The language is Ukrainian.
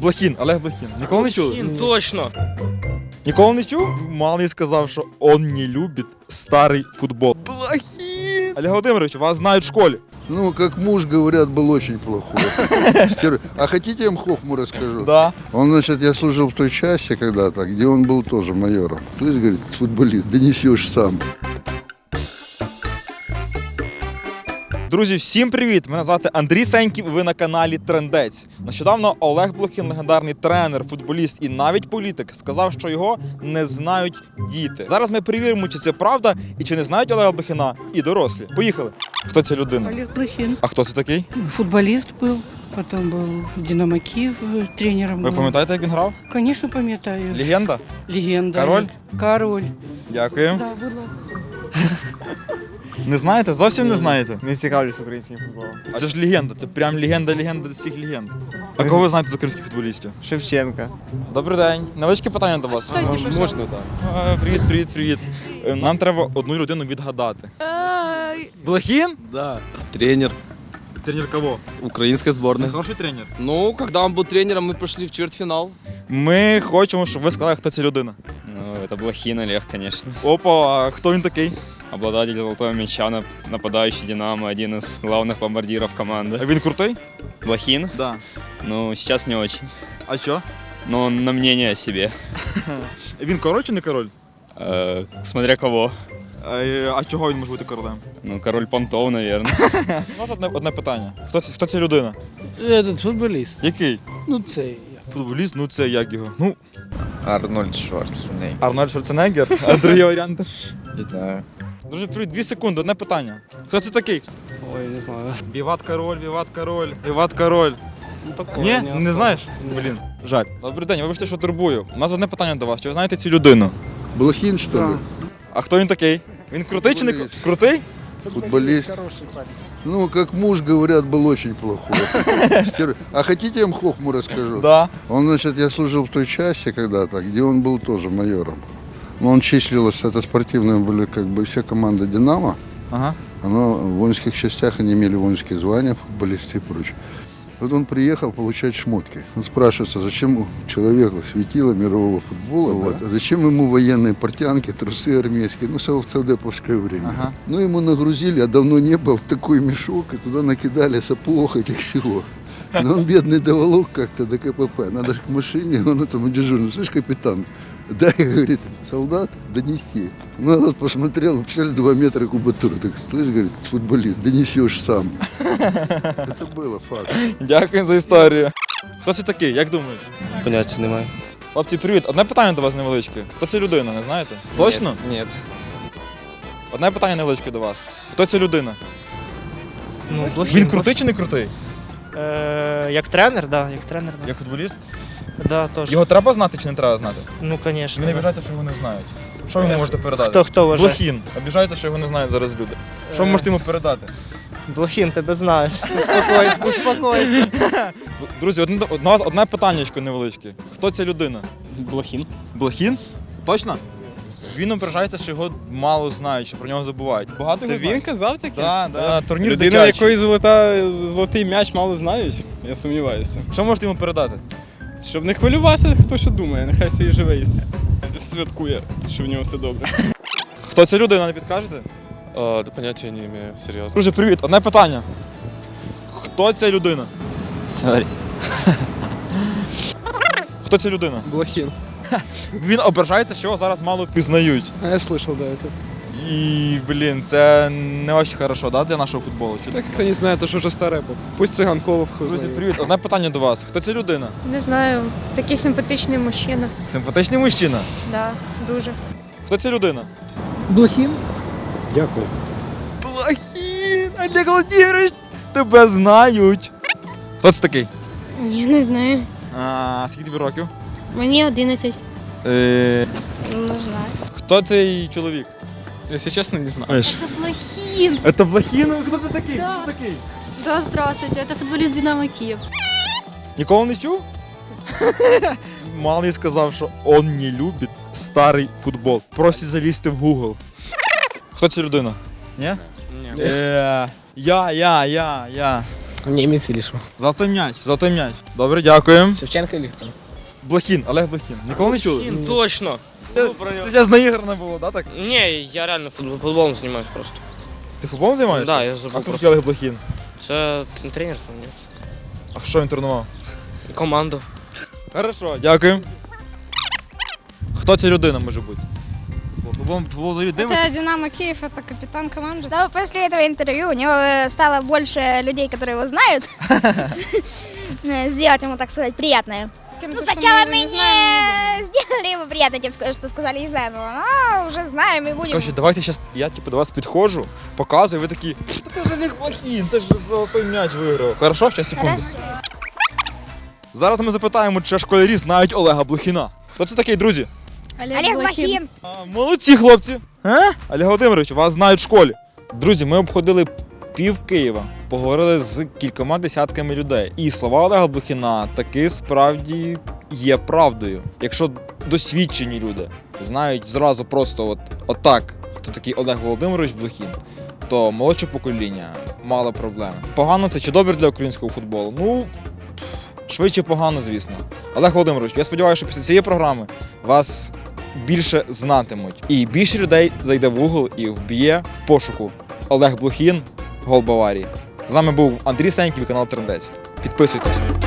Блохін, Олег Блохін. Ніколи не чув? Блін, точно. Ніколи не чув? Малий сказав, що он не любить старий футбол. Блохін! Олег Володимирович, вас знають в школі. Ну, как муж, говорят, был очень плохой. Стер- А хотите, я вам хохму расскажу? Да. Он, значит, я служил в той части когда-то, где он был тоже майором. Слышь, говорит, футболист, донесешь сам. Друзі, всім привіт! Мене звати Андрій Сеньків. і Ви на каналі Трендець. Нещодавно Олег Блохін, легендарний тренер, футболіст і навіть політик, сказав, що його не знають діти. Зараз ми перевіримо, чи це правда і чи не знають Олега Блохіна і дорослі. Поїхали. Хто ця людина? Олег Блохин. А хто це такий? Футболист был, потом был Динамо Киев э, тренером. Ви был. пам'ятаєте, як він грав? Конечно, пам'ятаю. Легенда? Легенда. Король? Король. Дякую. Да, было. Не знаєте? Зовсім не знаєте? Не цікавлюсь українським футболом. А це ж легенда, це прям легенда, легенда всіх легенд. А кого ви знаєте з українських футболістів? Шевченка. Добрий день. Невеличке питання до вас. Можна так. Е, Привіт, привіт, привіт. Е, Нам треба одну людину відгадати. Блохін? Да. Тренер Тренер кого? украинской Не сборной. хороший тренер. Ну, когда он был тренером, мы прошли в четвертьфинал. Ми хочемо, щоб ви сказали, хто ця людина. Ну, это Блохин Олег, конечно. Опа, а хто він такий? Обладатель золотого мяча, нап- нападающий Динамо, один из главных бомбардиров А команды. Він крутий? Блохин? Да. Ну, сейчас не очень. А що? Но он на мнение о себе. Він король чи не король? Э, смотря кого. А, е, а чого він може бути королем? Ну, король понтов, наверное. У нас одне, одне питання. Хто це, хто ця людина? Этот футболіст. Який? Ну цей. Футболіст, ну це як його? Ну, Арнольд Шварценеггер. Арнольд Шварценеггер, а другі варіанти. Не знаю. Друзі, привіт, дві секунди, одне питання. Хто це такий? Ой, не знаю. Віват король, віват король, віват король. Ну, такое Ні, особо. не знаєш? Ні. Блін, жаль. Добрий день, вибачте, що турбую. У нас одне питання до вас. Чи ви знаєте цю людину? Блохин, что ли? А хто він такий? Він крутий чи не кру- Футболіст. крутий? Футболист. Ну, как муж, говорят, был очень плохой. Стер- А хотите, я вам хохму расскажу? Да. Он, значит, я служил в той части когда-то, где он был тоже майором. Но он числился, это спортивные были как бы все команды «Динамо». Ага. Оно в воинских частях они имели воинские звания, футболисты и прочее. Вот он приехал получать шмотки. Он спрашивается, зачем человеку светило мирового футбола, да, а зачем ему военные портянки, трусы армейские, ну, в совдеповское время. Ага. Ну, ему нагрузили, а давно не был, в такой мешок, и туда накидали сапог этих всего. Но он бедный доволок как-то до КПП. Надо же к машине, он этому дежурному, слышь, капитан, дай, говорит, солдат донести. Ну, а тот посмотрел, представляешь, два метра кубатуры. Так, слышь, говорит, футболист, донесешь сам. Это было факт. Дякую за історію. Хто це такий, як думаєш? Поняття немає. Хлопці, привіт. Одне питання до вас невеличке. Хто ця людина, не знаєте? Точно? Ні. Одне питання невеличке до вас. Хто ця людина? Ну, Він крутий чи не крутий? Е, як тренер, да, як тренер, да. Як футболіст? Да, теж. Його треба знати чи не треба знати? Ну, звісно. Мені обіжається, що його не знають. Що ви йому можете передати? Хто хто вважає? Блохін. Обіжається, що його не знають зараз люди. Що ви Е. можете йому передати? Блохін, тебе знають. Успокой, успокойся. Друзі, одне, одне, одне питаннячко невеличке. Хто ця людина? Блохин. Блохін? Точно? Він ображається, що його мало знають, що про нього забувають. Багато Це його він казав таке? Да, да, турнір Людина, дитячий. якої золота, золотий м'яч мало знають, я сумніваюся. Що можете йому передати? Щоб не хвилювався, хто що думає, нехай собі живе і с- святкує, що в нього все добре. Хто ця людина, не підкажете? А, да понятия не имею, серьезно. Друже, привіт. Одне питання. Хто ця людина? Сорі. Хто ця людина? Блохин. Він ображається, що його зараз мало пізнають. А я слышал, да, это. І, блін, це не дуже хорошо, да, для нашого футболу. Чи Так как не знаю, то що вже старе. Пусть циганков Друзі, привіт. Одне питання до вас. Хто ця людина? Не знаю, такий симпатичний мужчина. Симпатичний мужчина. Да, дуже. Хто ця людина? Блохін. Дякую. Блохін! Олег Володимирович! Тебе знають. Хто це такий? Ні, не знаю. А, скільки тобі років? Мені 11. Е, Не знаю. хто цей чоловік? Якщо чесно, не знаю. Знаєш. Это Блохин. Це Блохін? Хто це такий? Да. Хто такий? Да, здравствуйте, это футболист Динамо Киев. Ніколи не чув? Малий сказав, що он не любить старий футбол. Просить залізти в Google. Хто ця людина? Ні? Ні. Е, я, я, я, я. Німець или що? Золотой м'яч, золотой м'яч. Добре, дякуємо. Шевченко или хто? Блохін, Олег Блохін. Ніколи не чули? Точно. Це, це зараз наіграно було, да, так? Ні, я реально футбол, футболом займаюся просто. Ти футболом займаєшся? Да, я А забув хто просто. Олег Блохін? Це тренер, по-моєму. А що він тренував? Команду. Хорошо, дякую. Хто ця людина може бути? Это Динамо Киев, это капитан команды. Да, после этого интервью у него э, стало больше людей, которые его знают. Э, Сделать ему, так сказать, приятное. Ну, сначала мы не сделали ему приятно тем, что сказали, не знаем его, но уже знаем и будем. Короче, давайте зараз я типу, до вас підходжу, показую, ви такі, та це ж Олег Блохін, це ж золотой м'яч виграв. Хорошо, ще секунду. Зараз ми запитаємо, чи школярі знають Олега Блохіна. Хто це такий, друзі? Олег Блохин. А, молодці, хлопці. А? Олег Володимирович, вас знають в школі. Друзі, ми обходили пів Києва, поговорили з кількома десятками людей. І слова Олега Блохіна таки справді є правдою. Якщо досвідчені люди знають зразу просто от, отак, хто такий Олег Володимирович Блохін, то молодше покоління мало проблем. Погано це чи добре для українського футболу? Ну, швидше погано, звісно. Олег Володимирович, я сподіваюся, що після цієї програми вас більше знатимуть. І більше людей зайде в Google і вб'є в пошуку Олег Блохін, гол Баварії. З вами був Андрій Сеньків, канал Трендець. Підписуйтесь.